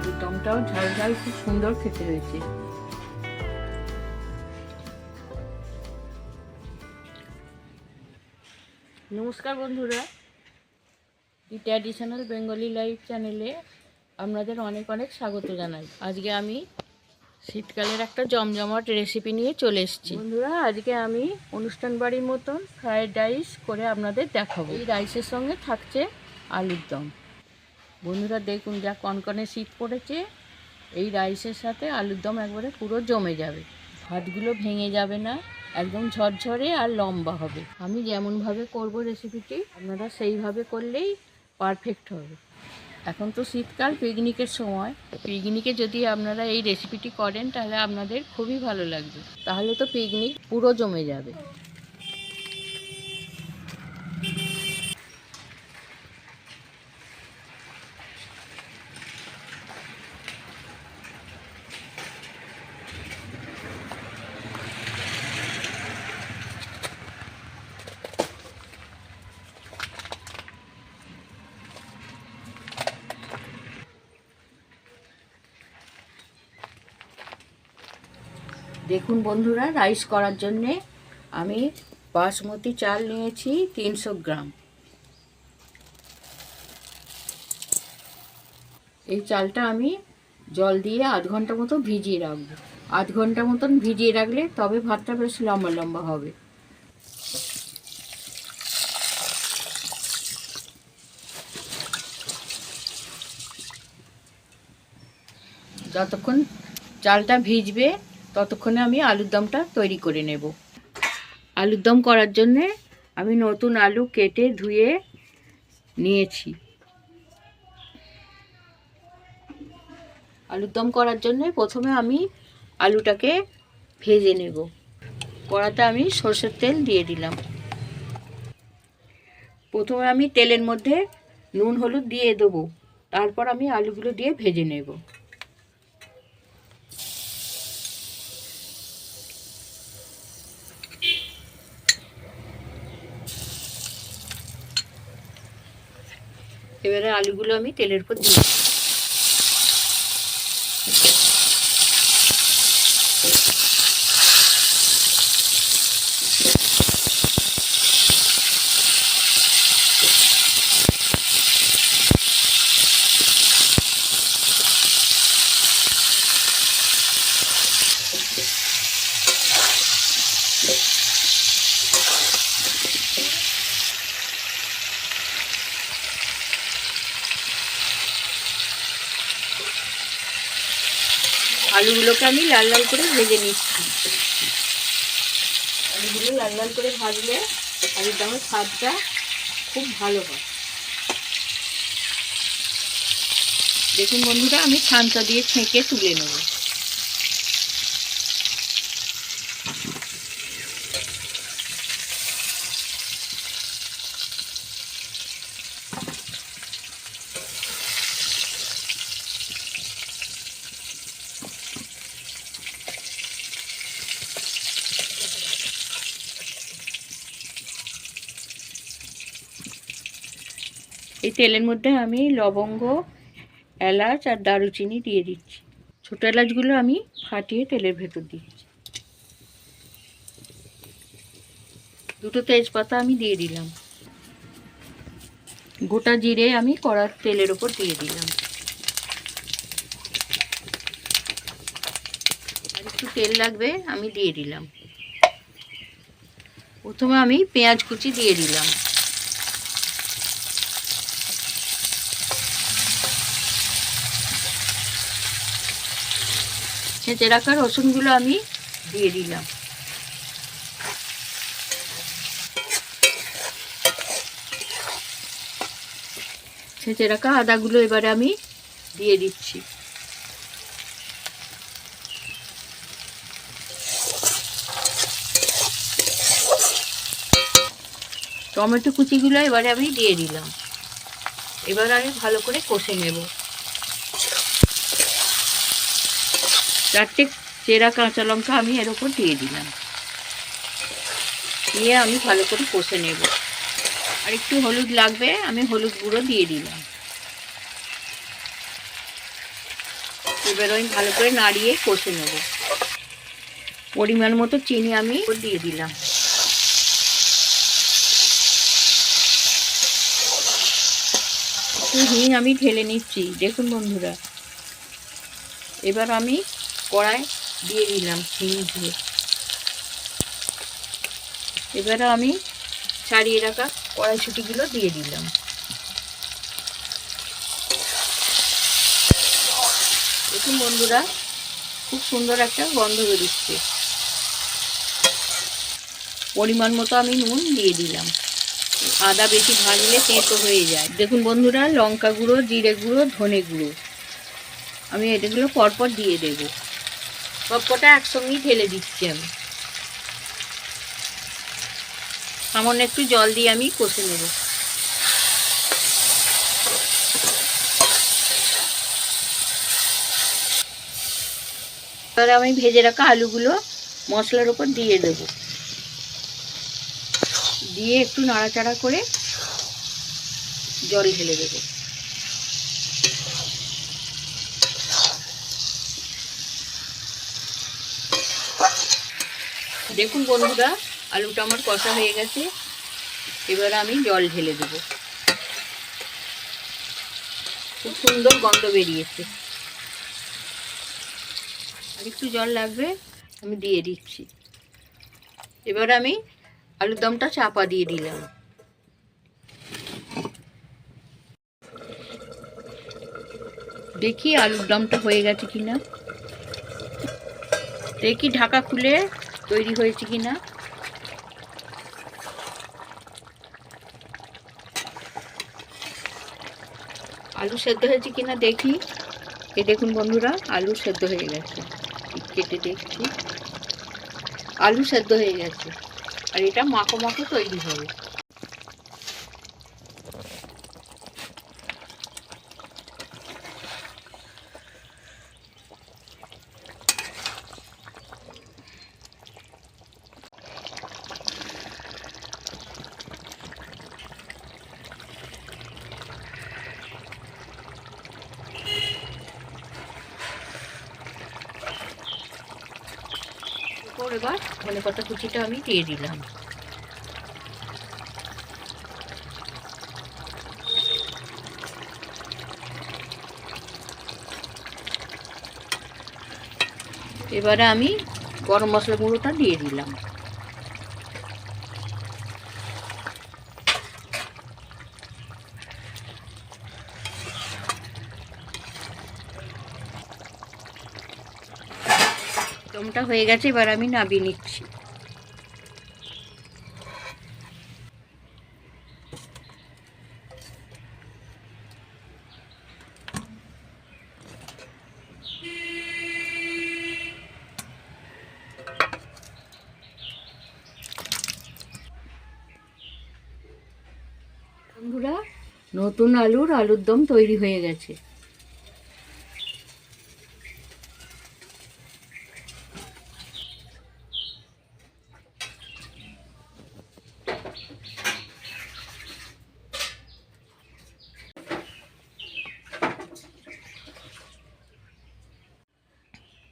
আলুর দমটাও ঝাল ঝাল খুব সুন্দর খেতে হয়েছে। নমস্কার বন্ধুরা। দি ট্র্যাডিশনাল বেঙ্গলি লাইফ চ্যানেলে আপনাদের অনেক অনেক স্বাগত জানাই। আজকে আমি শীতকালের একটা জমজমাট রেসিপি নিয়ে চলে এসেছি। বন্ধুরা আজকে আমি অনুষ্ঠান বাড়ির মতন ফ্রায়েড রাইস করে আপনাদের দেখাবো। এই রাইসের সঙ্গে থাকছে আলুর দম। বন্ধুরা দেখুন যা কনকনে শীত পড়েছে, এই রাইসের সাথে আলুর দম একবারে পুরো জমে যাবে। ভাতগুলো ভেঙে যাবে না, একদম ঝরঝরে আর লম্বা হবে। আমি যেমনভাবে করব রেসিপিটি আপনারা সেইভাবে করলেই পারফেক্ট হবে। এখন তো শীতকাল পিকনিকের সময়। পিকনিকে যদি আপনারা এই রেসিপিটি করেন, তাহলে আপনাদের খুবই ভালো লাগবে। তাহলে তো পিকনিক পুরো জমে যাবে। দেখুন বন্ধুরা রাইস করার জন্যে আমি বাসমতি চাল নিয়েছি তিনশো গ্রাম। এই চালটা আমি জল দিয়ে আধ ঘণ্টা মতো ভিজিয়ে রাখব। আধ ঘণ্টা মতন ভিজিয়ে রাখলে তবে ভাতটা বেশ লম্বা লম্বা হবে। যতক্ষণ চালটা ভিজবে ততক্ষণে আমি আলুর দমটা তৈরি করে নেব। আলুর দম করার জন্যে আমি নতুন আলু কেটে ধুয়ে নিয়েছি। আলুর দম করার জন্যে প্রথমে আমি আলুটাকে ভেজে নেব। কড়াতে আমি সর্ষের তেল দিয়ে দিলাম। প্রথমে আমি তেলের মধ্যে নুন, হলুদ দিয়ে দেবো। তারপর আমি আলুগুলো দিয়ে ভেজে নেব। এবারে আলুগুলো আমি তেলের উপর দিয়ে আমি লাল লাল করে ভেজে নিচ্ছি। আলুগুলো লাল লাল করে ভাজলে আলুর দমের স্বাদটা খুব ভালো হয়। দেখুন বন্ধুরা, আমি ছানটা দিয়ে ছেঁকে তুলে নেব এই তেলের মধ্যে আমি লবঙ্গ, এলাচ আর দারুচিনি দিয়ে দিচ্ছি। ছোটো এলাচগুলো আমি ফাটিয়ে তেলের ভেতর দিয়েছি দুটো তেজপাতা আমি দিয়ে দিলাম। গোটা জিরে আমি কড়ার তেলের ওপর দিয়ে দিলাম। আর একটু তেল লাগবে, আমি দিয়ে দিলাম। প্রথমে আমি পেঁয়াজ কুচি দিয়ে দিলাম। ছেঁচে রাখা রসুনগুলো আমি দিয়ে দিলাম। ছেঁচে রাখা আদাগুলো এবারে আমি দিয়ে দিচ্ছি। টমেটো কুচিগুলো এবারে আমি দিয়ে দিলাম। এবার আমি ভালো করে কষে নেব। চারটে চেরা কাঁচা লঙ্কা আমি এর ওপর দিয়ে দিলাম। দিয়ে আমি ভালো করে কষে নেব। আর একটু হলুদ লাগবে, আমি হলুদ গুঁড়ো দিয়ে দিলাম। এবার আমি ভালো করে নাড়িয়ে কষে নেব। পরিমাণ মতো চিনি আমি দিয়ে দিলাম। একটু হিং আমি ঢেলে নিচ্ছি, দেখুন বন্ধুরা। এবার আমি কড়াই দিয়ে দিলাম হিং দিয়ে। এবারে আমি ছাড়িয়ে রাখা কড়াইশুটিগুলো দিয়ে দিলাম। দেখুন বন্ধুরা, খুব সুন্দর একটা গন্ধ বেরোচ্ছে। পরিমাণ মতো আমি নুন দিয়ে দিলাম। আদা বেশি ভাজলে তেঁতো হয়ে যায়। দেখুন বন্ধুরা, লঙ্কা গুঁড়ো, জিরে গুঁড়ো, ধনে গুঁড়ো। আমি এটাগুলো পরপর দিয়ে দেবো। সবকটা একসঙ্গেই ঢেলে দিচ্ছি আমি। সামান্য একটু জল দিয়ে আমি কষে নেব। এবার আমি ভেজে রাখা আলুগুলো মশলার ওপর দিয়ে দেব। দিয়ে একটু নাড়াচাড়া করে জল ঢেলে দেবো। দেখুন বন্ধুরা, আলুটা আমার কষা হয়ে গেছে। এবার আমি জল ঢেলে দেব। খুব সুন্দর গন্ধ বেরিয়েছে। আর একটু জল লাগবে, আমি দিয়ে দিচ্ছি। এবার আমি আলুর দমটা চাপা দিয়ে দিলাম। দেখি আলুর দমটা হয়ে গেছে কিনা। দেখি ঢাকা খুলে তৈরি হয়েছে কি না আলু সেদ্ধ হয়েছে কিনা দেখি। এ দেখুন বন্ধুরা, আলু সেদ্ধ হয়ে গেছে। কেটে দেখছি। আলু সেদ্ধ হয়ে গেছে। আর এটা মাখো মাখো তৈরি হবে এরপর এবার ধনে পাতা কুচিটা আমি দিয়ে দিলাম। এবারে আমি গরম মশলা গুঁড়োটা দিয়ে দিলাম। দমটা হয়ে গেছে, এবার আমি নাবিয়ে নিচ্ছি বন্ধুরা নতুন আলুর আলুর দম তৈরি হয়ে গেছে।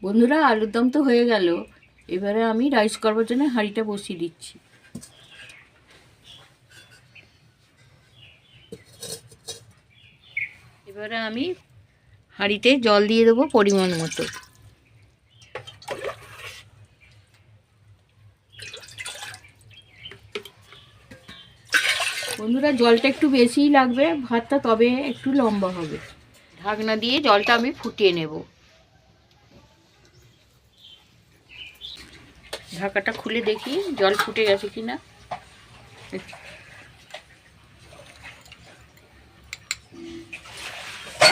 বন্ধুরা, আলুর দম তো হয়ে গেল। এবারে আমি রাইস করবার জন্য হাঁড়িটা বসিয়ে দিচ্ছি। এবারে আমি হাঁড়িতে জল দিয়ে দেবো পরিমাণ মতো। বন্ধুরা, জলটা একটু বেশিই লাগবে, ভাতটা তবে একটু লম্বা হবে। ঢাকনা দিয়ে জলটা আমি ফুটিয়ে নেব। ঢাকাটা খুলে দেখি, জল ফুটে গেছে কিনা।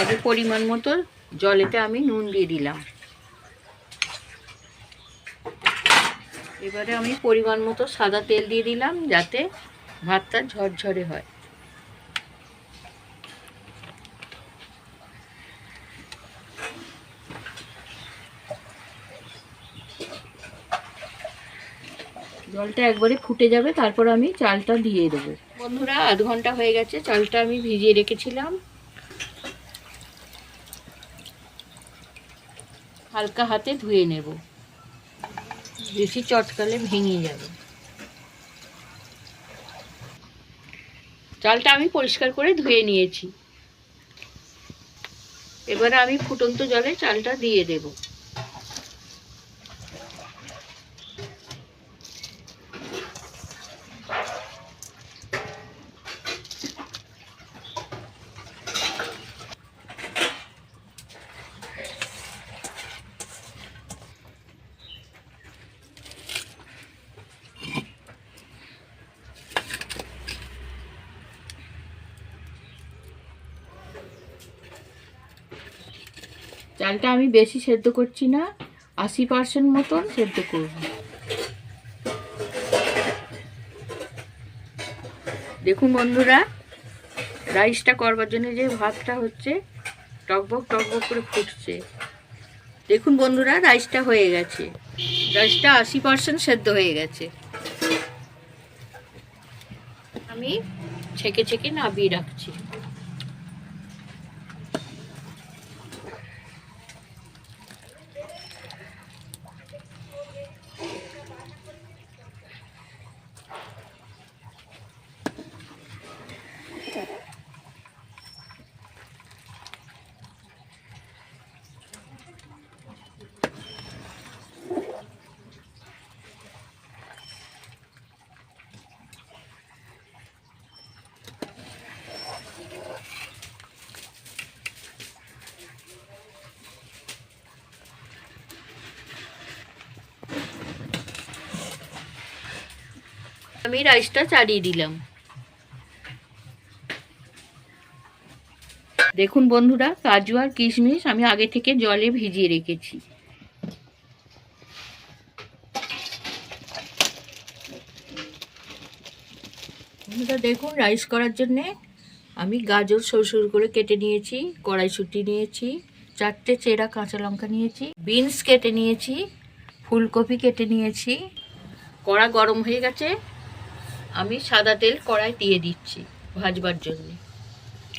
আগে পরিমাণ মতো জলেতে আমি নুন দিয়ে দিলাম। এবারে আমি পরিমাণ মতো সাদা তেল দিয়ে দিলাম যাতে ভাতটা ঝরঝরে হয়। জলটা একবারে ফুটে যাবে, তারপর আমি চালটা দিয়ে দেবো। বন্ধুরা, আধ ঘণ্টা হয়ে গেছে, চালটা আমি ভিজিয়ে রেখেছিলাম। হালকা হাতে ধুয়ে নেব। বেশি চটকালে ভেঙে যাবে। চালটা আমি পরিষ্কার করে ধুয়ে নিয়েছি। এবারে আমি ফুটন্ত জলে চালটা দিয়ে দেব। চালটা আমি বেশি সেদ্ধ করছি না, আশি পার্সেন্ট মতন সেদ্ধ করব। দেখুন বন্ধুরা, রাইসটা করবার জন্য যে ভাতটা হচ্ছে, টকবক টকবক করে ফুটছে। দেখুন বন্ধুরা, রাইসটা হয়ে গেছে। রাইসটা আশি পার্সেন্ট সেদ্ধ হয়ে গেছে। আমি ছেঁকে ছেঁকে নাবিয়ে রাখছি। আমি রাইসটা চাড়িয়ে দিলাম। দেখুন বন্ধুরা, কাজু আর কিশমিশ আমি আগে থেকে জলে ভিজিয়ে রেখেছি। বন্ধুরা, দেখুন রাইস করার জন্যে আমি গাজর সরু করে কেটে নিয়েছি, কড়াইশুঁটি নিয়েছি, চারটে চেরা কাঁচা লঙ্কা নিয়েছি, বিনস কেটে নিয়েছি, ফুলকপি কেটে নিয়েছি। কড়া গরম হয়ে গেছে আমি সাদা তেল কড়াই দিয়ে দিচ্ছি ভাজবার জন্য।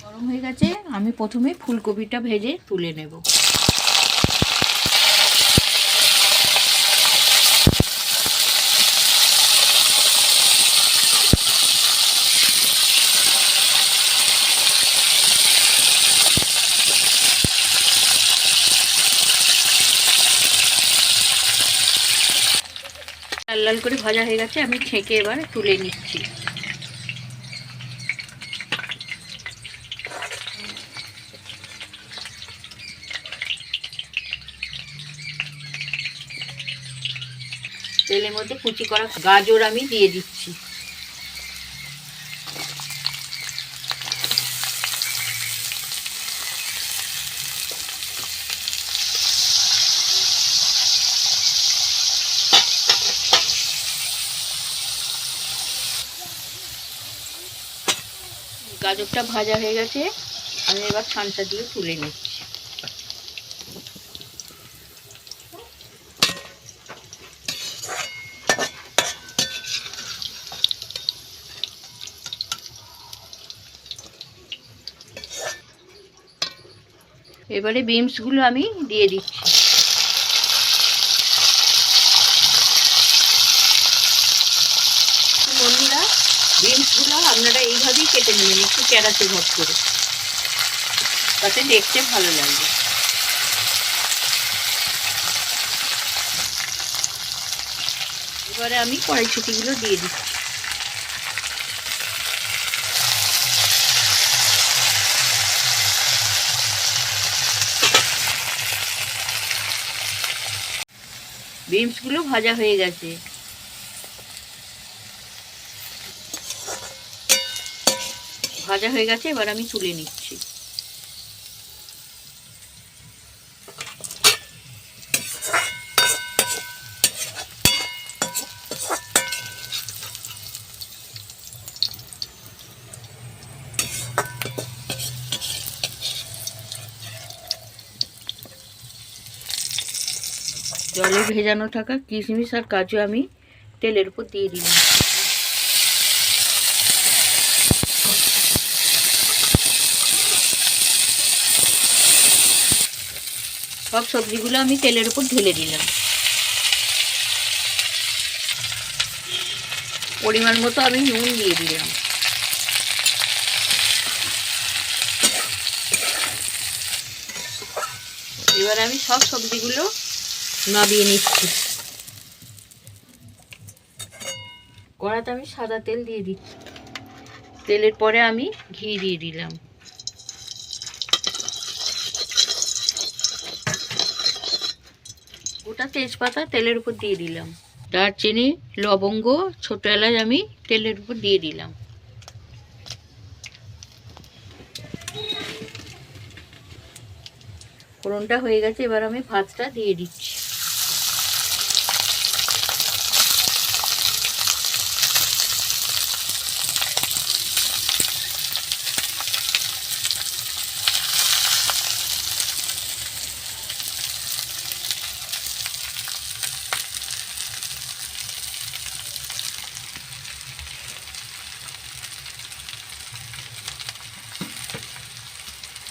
গরম হয়ে গেছে, আমি প্রথমে ফুলকপিটা ভেজে তুলে নেব। লাল লাল করে ভাজা হয়ে গেছে, আমি ছেঁকে এবার তুলে নিচ্ছি। তেলের মধ্যে কুচি করা গাজর আমি দিয়ে দিচ্ছি। গাজরটা ভাজা হয়ে গেছে, আমি এবার ছানটা দিয়ে তুলে নিচ্ছি। এবারে বিমসগুলো আমি দিয়ে দিচ্ছি বন্ধুরা বিনসগুলো আপনারা এইভাবেই কেটে ক্যারাতে ভাগ করে তাতে দেখতে ভালো লাগবে এবারে আমি কড়াইশুটিগুলো দিয়ে দিচ্ছি। বিনসগুলো ভাজা হয়ে গেছে। ভাজা হয়ে গেছে, এবার আমি তুলে নিচ্ছি। জলে ভেজানো থাকা কিশমিশ আর কাজু আমি তেলের উপর দিয়ে দিলাম। সব সবজিগুলো আমি তেলের উপর ঢেলে দিলাম। পরিমাণ মতো আমি নুন দিয়ে দিলাম। এবার আমি সব সবজিগুলো নাবিয়ে নিচ্ছি। কড়াতে আমি সাদা তেল দিয়ে দিচ্ছি। তেলের পরে আমি ঘি দিয়ে দিলাম। গোটা তেজপাতা তেলের উপর দিয়ে দিলাম। দারচিনি লবঙ্গ ছোট এলাচ আমি তেলের উপর দিয়ে দিলাম। ফোড়নটা হয়ে গেছে এবার আমি ভাতটা দিয়ে দিচ্ছি।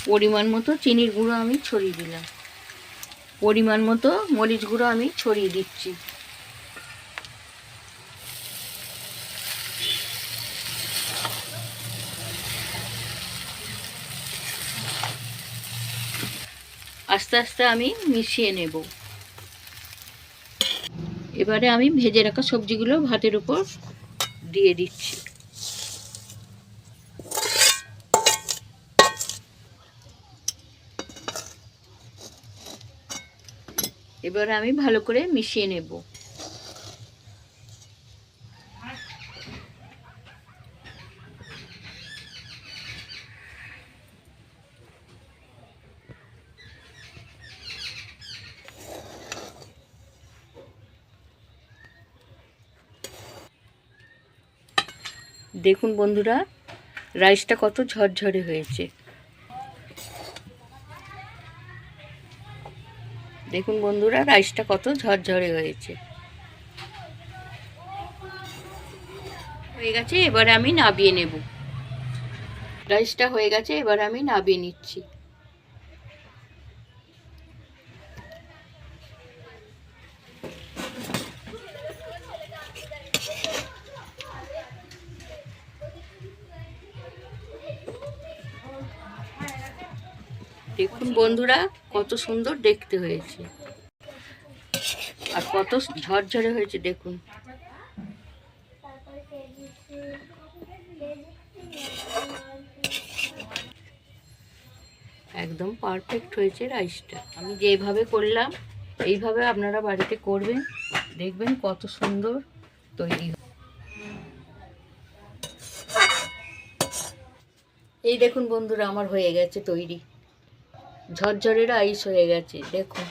পরিমাণ মতো চিনির গুঁড়ো আমি ছড়িয়ে দিলাম। পরিমাণ মতো মরিচ গুঁড়ো আমি ছড়িয়ে দিচ্ছি। আস্তে আস্তে আমি মিশিয়ে নেব। এবারে আমি ভেজে রাখা সবজিগুলো ভাতের উপর দিয়ে দিচ্ছি। এবার আমি ভালো করে মিশিয়ে নেব। দেখুন বন্ধুরা রাইসটা কত ঝরঝরে হয়েছে। দেখুন বন্ধুরা, রাইসটা কত ঝরঝরে হয়েছে। হয়ে গেছে, এবারে আমি নাবিয়ে নেব। রাইসটা হয়ে গেছে, এবার আমি নাবিয়ে নিচ্ছি। দেখুন বন্ধুরা কত সুন্দর দেখতে হয়েছে। আর কত ঝরঝরে হয়েছে, দেখুন। একদম পারফেক্ট হয়েছে রাইসটা আমি যেভাবে করলাম, এইভাবে আপনারা বাড়িতে করবেন। দেখবেন কত সুন্দর তৈরি। এই দেখুন বন্ধুরা, আমার হয়ে গেছে তৈরি। ঝরঝরে রাইস হয়ে গেছে দেখুন।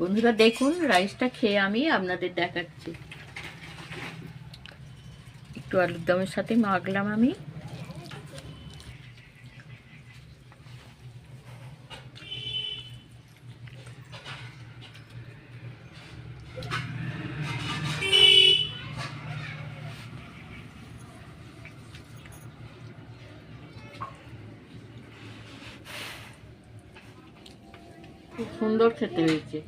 বন্ধুরা দেখুন রাইসটা খেয়ে আমি আপনাদের দেখাচ্ছি। একটু আলুর দমের সাথে মাখলাম আমি। খুব সুন্দর খেতে হয়েছে।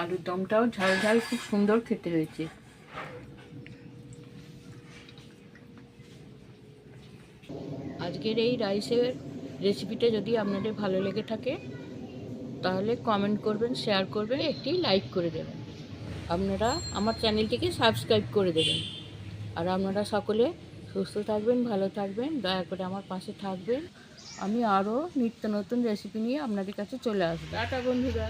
আলুর দমটাও ঝাল ঝাল খুব সুন্দর খেতে হয়েছে। আজকের এই রাইসের রেসিপিটা যদি আপনাদের ভালো লেগে থাকে তাহলে কমেন্ট করবেন শেয়ার করবেন একটি লাইক করে দেবেন। আপনারা আমার চ্যানেলটিকে সাবস্ক্রাইব করে দেবেন। আর আপনারা সকলে সুস্থ থাকবেন ভালো থাকবেন দয়া করে আমার পাশে থাকবেন। আমি আরও নিত্য নতুন রেসিপি নিয়ে আপনাদের কাছে চলে আসব। টাটা বন্ধুরা।